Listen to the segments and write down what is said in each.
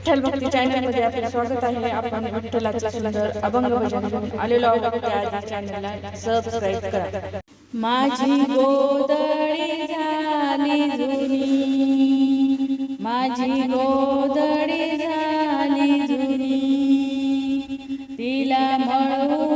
विठ्ठल भक्ती चॅनलमध्ये आपले स्वागत आहे. आपण विठ्ठलाचा सुंदर अभंग भजन घेऊन आलेलो आहोत. त्या चॅनलला सबस्क्राईब करा. माझी गोदडी झाली जुनी. माझी गोदडी झाली जुनी. तिला म्हणून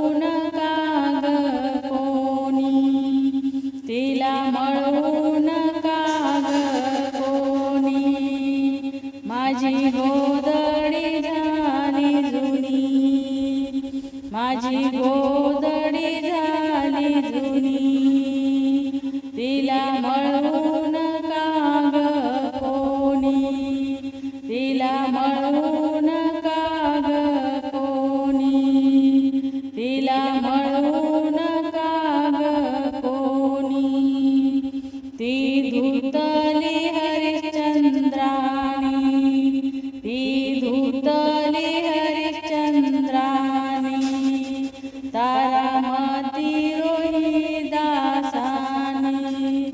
माझी गोदडी झाली जुनी. तिला म्हणून काग कोणी. तिला म्हणून तारामती रोही दासानी.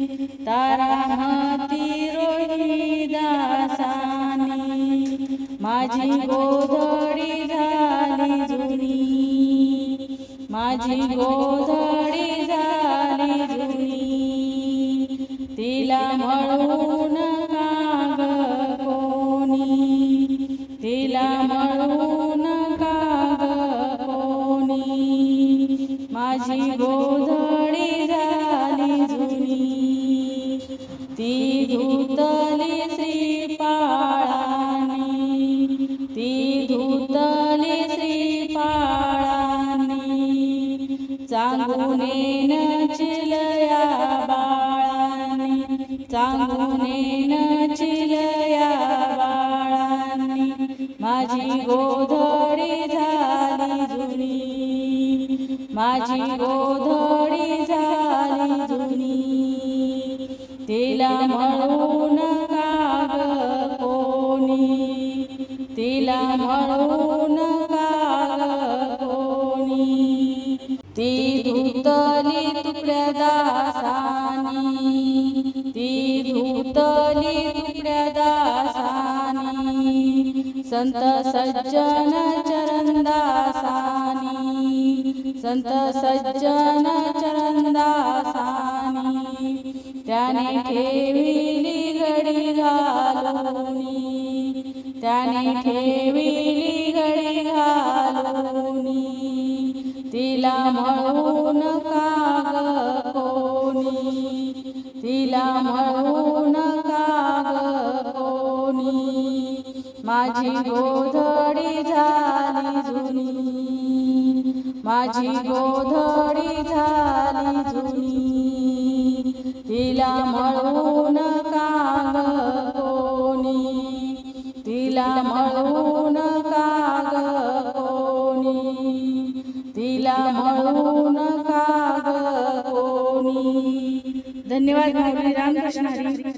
तारामती रोही दासानी. माझी गोधडी झाली जुनी. माझी गोधडी झाली जुनी. तिला म्हणून माझी झाली जुनी. ती धुतली श्रीपाळानी. ती धुतली श्रीपाळानी. चांगुने चिलया बाळानी. चांगुने चिलया बाळानी. माझी गोधळ माझी गोधडी झाली जुनी. तिला म्हणून काग कोणी. तिला म्हणून काग कोणी. ती धुतली तुकड्या दासानी. ती धुतली तुकड्या दासानी. संत सज्जन चरणदासा संत सज्जन चरणदासानी त्याने ठेविली घडी घालूनी त्याने ठेविली घडी घालूनी तिला म्हणून काग कोणी तिला म्हणून काग कोणी माझी गोधडी झाली जुनी. माझी गोधडी झाली जुनी. तिला मळून काग कोणी. तिला मळून काग कोणी. तिला मळून काग कोणी. धन्यवाद रामकृष्ण हरी.